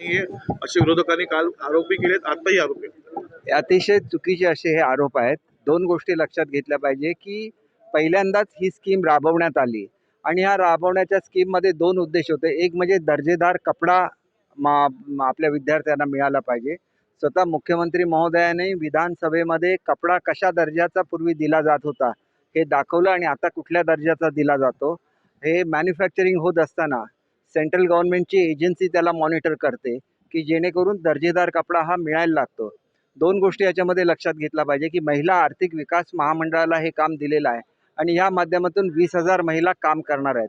असे विरोधकांनी काल आरोपी केलेत आताही आरोपी अतिशय चुकीचे असे हे आरोप आहेत. दोन गोष्टी लक्षात घेतल्या पाहिजे की पहिल्यांदाच ही स्कीम राबवण्यात आली. आणि ह्या राबवण्याच्या स्कीममध्ये दोन उद्देश होते. एक म्हणजे दर्जेदार कपडा मा आपल्या विद्यार्थ्यांना मिळाला पाहिजे. स्वतः मुख्यमंत्री महोदयाने विधानसभेमध्ये कपडा कशा दर्जाचा पूर्वी दिला जात होता हे दाखवलं आणि आता कुठल्या दर्जाचा दिला जातो हे मॅन्युफॅक्चरिंग होत असताना सेंट्रल गव्हर्नमेंटची एजन्सी त्याला मॉनिटर करते की जेणेकरून दर्जेदार कपडा हा मिळायला लागतो. दोन गोष्टी याच्यामध्ये लक्षात घेतला पाहिजे की महिला आर्थिक विकास महामंडळाला हे काम दिलेलं आहे आणि या माध्यमातून वीस हजार महिला काम करणार आहेत.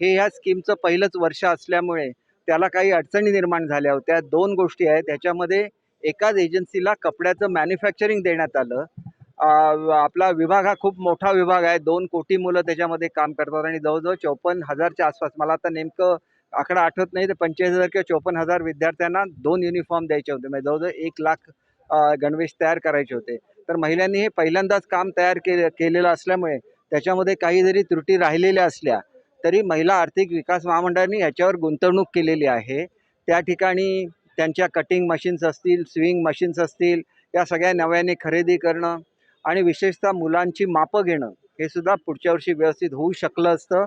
हे ह्या स्कीमचं पहिलंच वर्ष असल्यामुळे त्याला काही अडचणी निर्माण झाल्या होत्या. दोन गोष्टी आहेत त्याच्यामध्ये एकाच एजन्सीला कपड्याचं मॅन्युफॅक्चरिंग देण्यात आलं. आपला विभाग हा खूप मोठा विभाग आहे दोन कोटी मुलं त्याच्यामध्ये काम करतात आणि जवळजवळ चौपन्न हजारच्या आसपास मला आता नेमकं आकडा आठवत नाही तर पंचेचाळीस हजार किंवा चोपन्न हजार विद्यार्थ्यांना दोन युनिफॉर्म द्यायचे होते. म्हणजे जवळजवळ एक लाख गणवेश तयार करायचे होते. तर महिलांनी हे पहिल्यांदाच काम तयार केले केलेलं असल्यामुळे त्याच्यामध्ये काही जरी त्रुटी राहिलेल्या असल्या तरी महिला आर्थिक विकास महामंडळाने याच्यावर गुंतवणूक केलेली आहे. त्या ठिकाणी त्यांच्या कटिंग मशीन्स असतील स्विंग मशीन्स असतील या सगळ्या नव्याने खरेदी करणं आणि विशेषतः मुलांची मापं घेणं हे सुद्धा पुढच्या वर्षी व्यवस्थित होऊ शकलं असतं.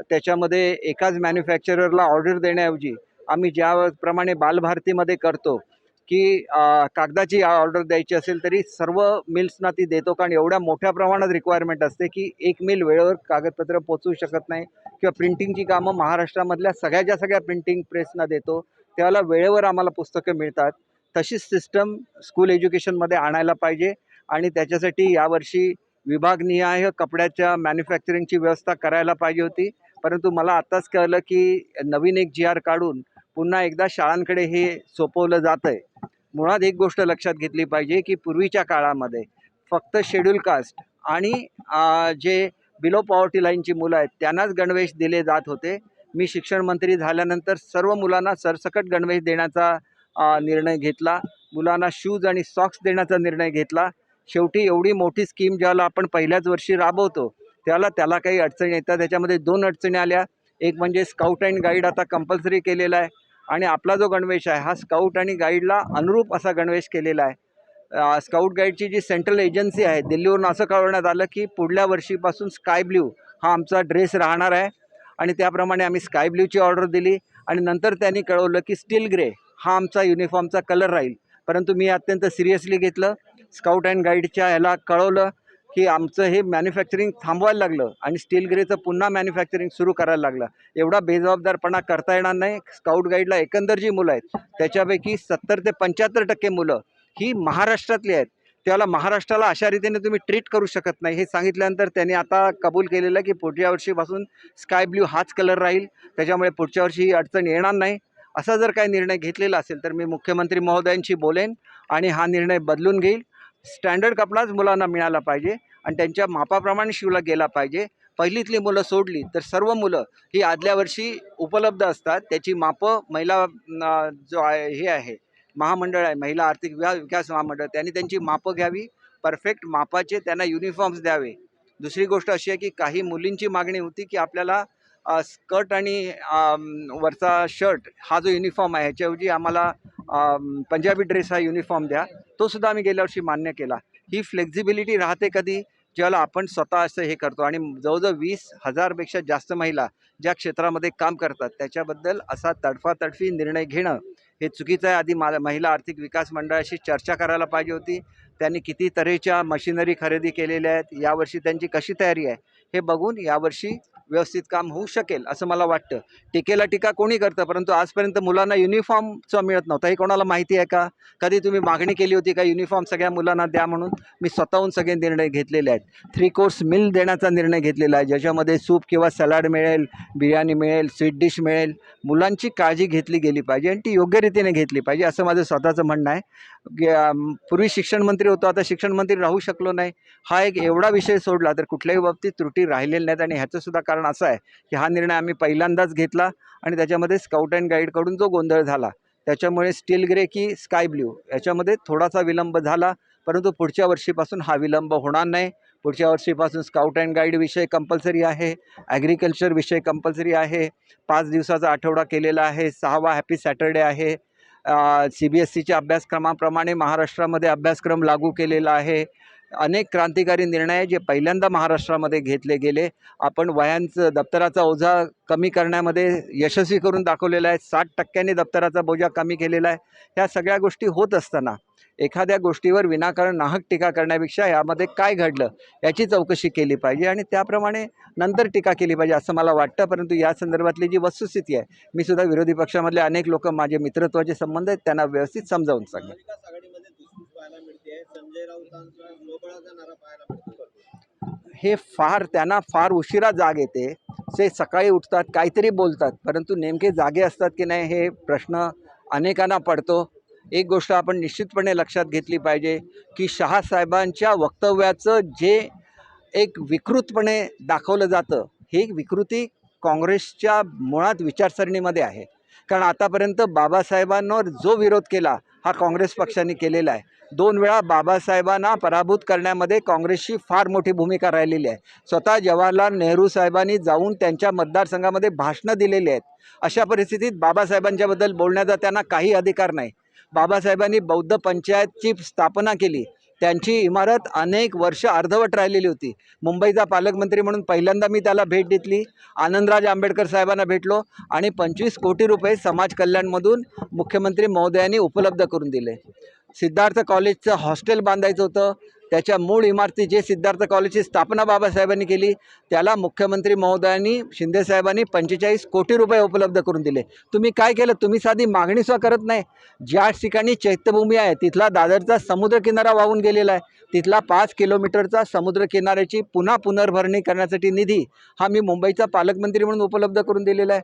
त्याच्यामध्ये एकाच मॅन्युफॅक्चररला ऑर्डर देण्याऐवजी आम्ही ज्याप्रमाणे बालभारतीमध्ये करतो की कागदाची ऑर्डर द्यायची असेल तरी सर्व मिल्सना ती देतो. कारण एवढ्या मोठ्या प्रमाणात रिक्वायरमेंट असते की एक मिल वेळेवर कागदपत्र पोचवू शकत नाही किंवा प्रिंटिंगची कामं महाराष्ट्रामधल्या सगळ्याच्या सगळ्या प्रिंटिंग प्रेसना देतो. त्याला वेळेवर आम्हाला पुस्तकं मिळतात. तशीच सिस्टम स्कूल एज्युकेशनमध्ये आणायला पाहिजे आणि त्याच्यासाठी यावर्षी विभागनिहाय कपड्याच्या मॅन्युफॅक्चरिंगची व्यवस्था करायला पाहिजे होती. परंतु मला आत्ताच कळलं की नवीन एक जी आर काढून पुन्हा एकदा शाळांकडे हे सोपवलं जातं आहे मुळात एक गोष्ट लक्षात घेतली पाहिजे की पूर्वीच्या काळामध्ये फक्त शेड्यूल कास्ट आणि जे बिलो पॉवर्टी लाईनची मुलं आहेत त्यांनाच गणवेश दिले जात होते. मी शिक्षण मंत्री झाल्यानंतर सर्व मुलांना सरसकट गणवेश देण्याचा निर्णय घेतला. मुलांना शूज आणि सॉक्स देण्याचा निर्णय घेतला. शेवटी एवढी मोठी स्कीम ज्याला आपण पहिल्याच वर्षी राबवतो त्याला त्याला काही अडचणी येतात. त्याच्यामध्ये दोन अडचणी आल्या. एक म्हणजे स्काउट अँड गाईड आता कंपल्सरी केलेला आहे. आणि आपला जो गणवेश आहे हा स्काउट आणि गाईडला अनुरूप असा गणवेश केलेला आहे. स्काउट गाईडची जी सेंट्रल एजन्सी आहे दिल्लीवरून असं कळवण्यात आलं की पुढल्या वर्षीपासून स्काय ब्ल्यू हा आमचा ड्रेस राहणार आहे. आणि त्याप्रमाणे आम्ही स्काय ब्ल्यूची ऑर्डर दिली. आणि नंतर त्यांनी कळवलं की स्टील ग्रे हा आमचा युनिफॉर्मचा कलर राहील. परंतु मी अत्यंत सिरियसली घेतलं. स्काउट अँड गाईडच्या ह्याला कळवलं. की आमचं हे मॅन्युफॅक्चरिंग थांबवायला लागलं आणि स्टील ग्रेचं पुन्हा मॅन्युफॅक्चरिंग सुरू करायला लागलं. एवढा बेजबाबदारपणा करता येणार नाही. स्काउट गाईडला एकंदर जी मुलं आहेत त्याच्यापैकी सत्तर ते पंच्याहत्तर टक्के मुलं ही महाराष्ट्रातली आहेत. त्याला महाराष्ट्राला अशा रीतीने तुम्ही ट्रीट करू शकत नाही. हे सांगितल्यानंतर त्यांनी आता कबूल केलेलं आहे की पुढच्या वर्षीपासून स्काय ब्ल्यू हाच कलर राहील. त्याच्यामुळे पुढच्या वर्षी ही अडचण येणार नाही. असा जर काही निर्णय घेतलेला असेल तर मी मुख्यमंत्री महोदयांशी बोलेन आणि हा निर्णय बदलून घेईल. स्टँडर्ड कपडाच मुलांना मिळाला पाहिजे आणि त्यांच्या मापाप्रमाणे शिवला गेला पाहिजे. पहिलीतली मुलं सोडली तर सर्व मुलं ही आदल्या वर्षी उपलब्ध असतात. त्याची मापं महिला जो आहे हे आहे महामंडळ आहे महिला आर्थिक विकास विकास महामंडळ त्यांनी त्यांची मापं घ्यावी परफेक्ट मापाचे त्यांना युनिफॉर्म्स द्यावे. दुसरी गोष्ट अशी आहे की काही मुलींची मागणी होती की आपल्याला स्कर्ट आणि वरचा शर्ट हा जो युनिफॉर्म आहे ह्याच्याऐवजी आम्हाला पंजाबी ड्रेस हा युनिफॉर्म द्या. तो सुद्धा आम्ही गेल्या वर्षी मान्य केला. ही फ्लेक्झिबिलिटी राहते कधी? ज्याला आपण स्वतः असं हे करतो. आणि जवळजवळ वीस हजारपेक्षा जास्त महिला ज्या क्षेत्रामध्ये काम करतात त्याच्याबद्दल असा तडफातडफी निर्णय घेणं हे चुकीचं आहे. आधी मा महिला आर्थिक विकास मंडळाशी चर्चा करायला पाहिजे होती. त्यांनी किती तऱ्हेच्या मशिनरी खरेदी केलेल्या आहेत. यावर्षी त्यांची कशी तयारी आहे? हे बघून यावर्षी व्यवस्थित काम होऊ शकेल असं मला वाटतं. टीकेला टीका कोणी करतं? परंतु आजपर्यंत मुलांना युनिफॉर्मचं मिळत नव्हतं. हे कोणाला माहिती आहे का? कधी तुम्ही मागणी केली होती का युनिफॉर्म सगळ्या मुलांना द्या म्हणून? मी स्वतःहून सगळे निर्णय घेतलेले आहेत. थ्री कोर्स मिल देण्याचा निर्णय घेतलेला आहे. ज्याच्यामध्ये सूप किंवा सलाड मिळेल बिर्याणी मिळेल स्वीट डिश मिळेल. मुलांची काळजी घेतली गेली पाहिजे आणि ती योग्य रीतीने घेतली पाहिजे असं माझं स्वतःचं म्हणणं आहे. पूर्वी शिक्षण मंत्री होतो आता शिक्षण मंत्री राहू शकलो नाही. हा एक एवढा विषय सोडला तर कुठल्याही बाबतीत त्रुटी राहिलेल्या नाहीत. आणि ह्याचंसुद्धा कारण असं आहे की हा निर्णय आम्ही पहिल्यांदाच घेतला आणि त्याच्यामध्ये स्काउट अँड गाईडकडून जो गोंधळ झाला त्याच्यामुळे स्टील ग्रे की स्काय ब्ल्यू याच्यामध्ये थोडासा विलंब झाला. परंतु पुढच्या वर्षीपासून हा विलंब होणार नाही. पुढच्या वर्षीपासून स्काउट अँड गाईड विषय कंपल्सरी आहे ॲग्रिकल्चर विषय कंपल्सरी आहे. पाच दिवसाचा आठवडा केलेला आहे सहावा हॅपी सॅटर्डे आहे. सी बी एस सीच्या अभ्यासक्रमाप्रमाणे महाराष्ट्रामध्ये अभ्यासक्रम लागू केलेला आहे. अनेक क्रांतिकारी निर्णय जे पहिल्यांदा महाराष्ट्रामध्ये घेतले गेले. आपण वयांचं दप्तराचा ओझा कमी करण्यामध्ये यशस्वी करून दाखवलेला आहे. साठ टक्क्यांनी दप्तराचा बोजा कमी केलेला आहे. ह्या सगळ्या गोष्टी होत असताना एखाद्या गोष्टीवर विनाकारण नाहक टीका करण्यापेक्षा यामध्ये काय घडलं याची चौकशी केली पाहिजे आणि त्याप्रमाणे नंतर टीका केली पाहिजे असं मला वाटतं. परंतु या संदर्भातली जी वस्तुस्थिती आहे मी सुद्धा विरोधी पक्षामधले अनेक लोक माझे मित्रत्वाचे संबंध आहेत त्यांना व्यवस्थित समजावून सांगेन. हे फार त्यांना फार उशिरा जाग येते. ते सकाळी उठतात काहीतरी बोलतात परंतु नेमके जागे असतात की नाही हे प्रश्न अनेकांना पडतो. एक गोष्ट आपण निश्चितपणे लक्षात घेतली पाहिजे की शहासाहेबांच्या वक्तव्याचं जे एक विकृतपणे दाखवलं जातं ही विकृती काँग्रेसच्या मुळात विचारसरणीमध्ये आहे. कारण आतापर्यंत बाबासाहेबांवर जो विरोध केला हा काँग्रेस पक्षाने केलेला आहे. दोन वेळा बाबासाहेबांना पराभूत करण्यामध्ये काँग्रेसची फार मोठी भूमिका राहिलेली आहे. स्वतः जवाहरलाल नेहरू साहेबांनी जाऊन त्यांच्या मतदारसंघामध्ये भाषणं दिलेली आहेत. अशा परिस्थितीत बाबासाहेबांच्याबद्दल बोलण्याचा त्यांना काही अधिकार नाही. बाबासाहेबांनी बौद्ध पंचायतची स्थापना केली. त्यांची इमारत अनेक वर्ष अर्धवट राहिलेली होती. मुंबईचा पालकमंत्री म्हणून पहिल्यांदा मी त्याला भेट दिली आनंदराज आंबेडकर साहेबांना भेटलो आणि पंचवीस कोटी रुपये समाज कल्याणमधून मुख्यमंत्री महोदयांनी उपलब्ध करून दिले. सिद्धार्थ कॉलेजचं हॉस्टेल बांधायचं होतं. त्याच्या मूळ इमारती जे सिद्धार्थ कॉलेजची स्थापना बाबासाहेबांनी केली त्याला मुख्यमंत्री महोदयांनी शिंदेसाहेबांनी पंचेचाळीस कोटी रुपये उपलब्ध करून दिले. तुम्ही काय केलं? तुम्ही साधी मागणीसुद्धा करत नाही. ज्या ठिकाणी चैत्यभूमी आहे तिथला दादरचा समुद्रकिनारा वाहून गेलेला आहे. तिथला पाच किलोमीटरचा समुद्रकिनाऱ्याची पुन्हा पुनर्भरणी करण्यासाठी निधी हा मी मुंबईचा पालकमंत्री म्हणून उपलब्ध करून दिलेला आहे.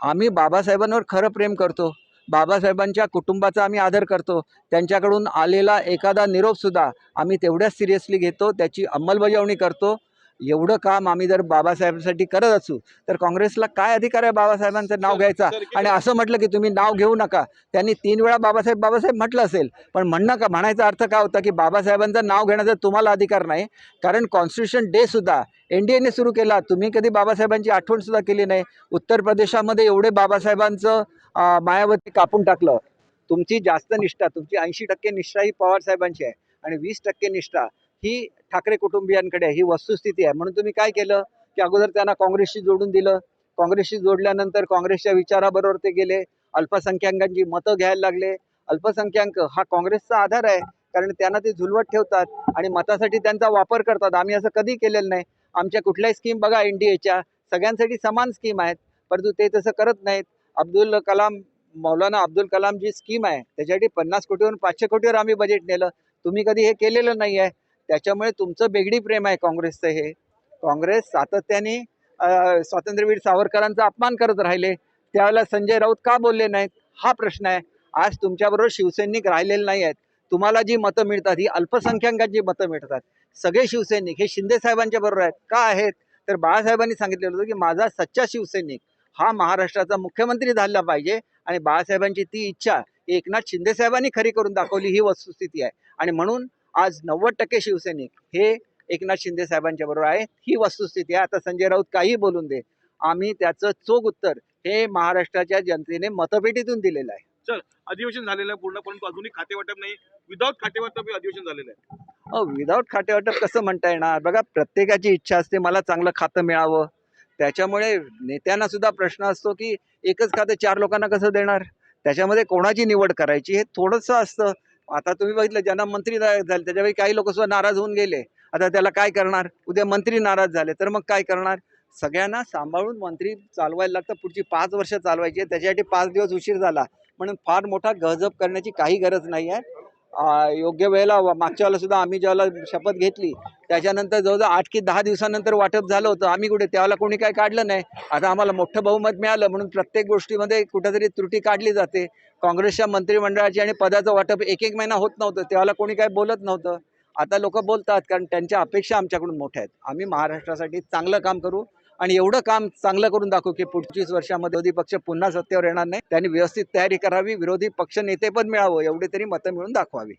आम्ही बाबासाहेबांवर खरं प्रेम करतो. बाबासाहेबांच्या कुटुंबाचा आम्ही आदर करतो. त्यांच्याकडून आलेला एखादा निरोपसुद्धा आम्ही तेवढ्याच सिरियसली घेतो त्याची अंमलबजावणी करतो. एवढं काम आम्ही जर बाबासाहेबांसाठी करत असू तर काँग्रेसला काय अधिकार आहे बाबासाहेबांचं नाव घ्यायचा? आणि असं म्हटलं की तुम्ही नाव घेऊ नका. त्यांनी तीन वेळा बाबासाहेब बाबासाहेब म्हटलं असेल पण म्हणणं का म्हणायचा अर्थ काय होता की बाबासाहेबांचं नाव घेण्याचा तुम्हाला अधिकार नाही कारण कॉन्स्टिट्यूशन डे सुद्धा एन डी एने सुरू केला. तुम्ही कधी बाबासाहेबांची आठवणसुद्धा केली नाही. उत्तर प्रदेशामध्ये एवढे बाबासाहेबांचं मायावती कापून टाकलं. तुमची जास्त निष्ठा तुमची ऐंशी टक्के निष्ठा ही पवारसाहेबांची आहे आणि वीस टक्के निष्ठा ही ठाकरे कुटुंबियांकडे आहे ही वस्तुस्थिती आहे. म्हणून तुम्ही काय केलं? की अगोदर त्यांना काँग्रेसशी जोडून दिलं. काँग्रेसशी जोडल्यानंतर काँग्रेसच्या विचाराबरोबर ते गेले. अल्पसंख्याकांची मतं घ्यायला लागले. अल्पसंख्याक हा काँग्रेसचा आधार आहे कारण त्यांना ते झुलवत ठेवतात आणि मतासाठी त्यांचा वापर करतात. आम्ही असं कधी केलेलं नाही. आमच्या कुठल्याही स्कीम बघा एन डी एच्या सगळ्यांसाठी समान स्कीम आहेत परंतु ते तसं करत नाहीत. अब्दुल कलाम मौलाना अब्दुल कलाम जी स्कीम आहे. त्याच्यासाठी पन्नास कोटीवरून पाचशे कोटीवर आम्ही बजेट नेलं. तुम्ही कधी हे केलेलं नाही आहे. त्याच्यामुळे तुमचं बेगडी प्रेम आहे काँग्रेसचं हे. काँग्रेस सातत्याने स्वातंत्र्यवीर सावरकरांचा अपमान करत राहिले. त्यावेळेला संजय राऊत का बोलले नाहीत? हा प्रश्न आहे. आज तुमच्याबरोबर शिवसैनिक राहिलेले नाही आहेत. तुम्हाला जी मतं मिळतात ही अल्पसंख्याकांची मतं मिळतात. सगळे शिवसैनिक हे शिंदे साहेबांच्या बरोबर आहेत. का आहेत? तर बाळासाहेबांनी सांगितलेलं होतं की माझा सच्चा शिवसैनिक हा महाराष्ट्राचा मुख्यमंत्री झाला पाहिजे आणि बाळासाहेबांची ती इच्छा एकनाथ शिंदे साहेबांनी खरी करून दाखवली ही वस्तुस्थिती आहे. आणि म्हणून आज नव्वद टक्के शिवसैनिक हे एकनाथ शिंदे साहेबांच्या बरोबर आहे ही वस्तुस्थिती आहे. आता संजय राऊत काही बोलून दे. आम्ही त्याचं चोख उत्तर हे महाराष्ट्राच्या जनतेने मतपेटीतून दिलेलं आहे. अधिवेशन झालेलं आहे पूर्ण परंतु अजूनही खाते वाटप नाही. विदाऊट खाते वाटप हे अधिवेशन झालेलं आहे. विदाऊट खातेवाटप कसं म्हणता येणार? बघा प्रत्येकाची इच्छा असते मला चांगलं खातं मिळावं. त्याच्यामुळे नेत्यांना सुद्धा प्रश्न असतो की एकच खातं चार लोकांना कसं देणार? त्याच्यामध्ये कोणाची निवड करायची? हे थोडंसं असतं. आता तुम्ही बघितलं ज्यांना मंत्री झाले त्याच्यावेळी काही लोक सुद्धा नाराज होऊन गेले. आता त्याला काय करणार? उद्या मंत्री नाराज झाले तर मग काय करणार? सगळ्यांना सांभाळून मंत्री चालवायला लागतं. पुढची पाच वर्ष चालवायची आहे. त्याच्यासाठी पाच दिवस उशीर झाला. म्हणून फार मोठा गहजब करण्याची काही गरज नाही आहे योग्य वेळेला मागच्या वेळेला सुद्धा आम्ही ज्यावेळेला शपथ घेतली त्याच्यानंतर जवळजवळ आठ की दहा दिवसानंतर वाटप झालं होतं. आम्ही कुठे त्यावेळेला कोणी काय काढलं नाही. आता आम्हाला मोठं बहुमत मिळालं म्हणून प्रत्येक गोष्टीमध्ये कुठेतरी त्रुटी काढली जाते. काँग्रेसच्या मंत्रिमंडळाची आणि पदाचं वाटप एक एक महिना होत नव्हतं त्यावेळेला कोणी काय बोलत नव्हतं. आता लोक बोलतात कारण त्यांच्या अपेक्षा आमच्याकडून मोठ्या आहेत. आम्ही महाराष्ट्रासाठी चांगलं काम करू आणि एवढं काम चांगलं करून दाखवू की पुढचीच वर्षामध्ये विरोधी पक्ष पुन्हा सत्तेवर येणार नाही. त्यांनी व्यवस्थित तयारी करावी. विरोधी पक्ष नेतेपद मिळावं. एवढे तरी मतं मिळून दाखवावी.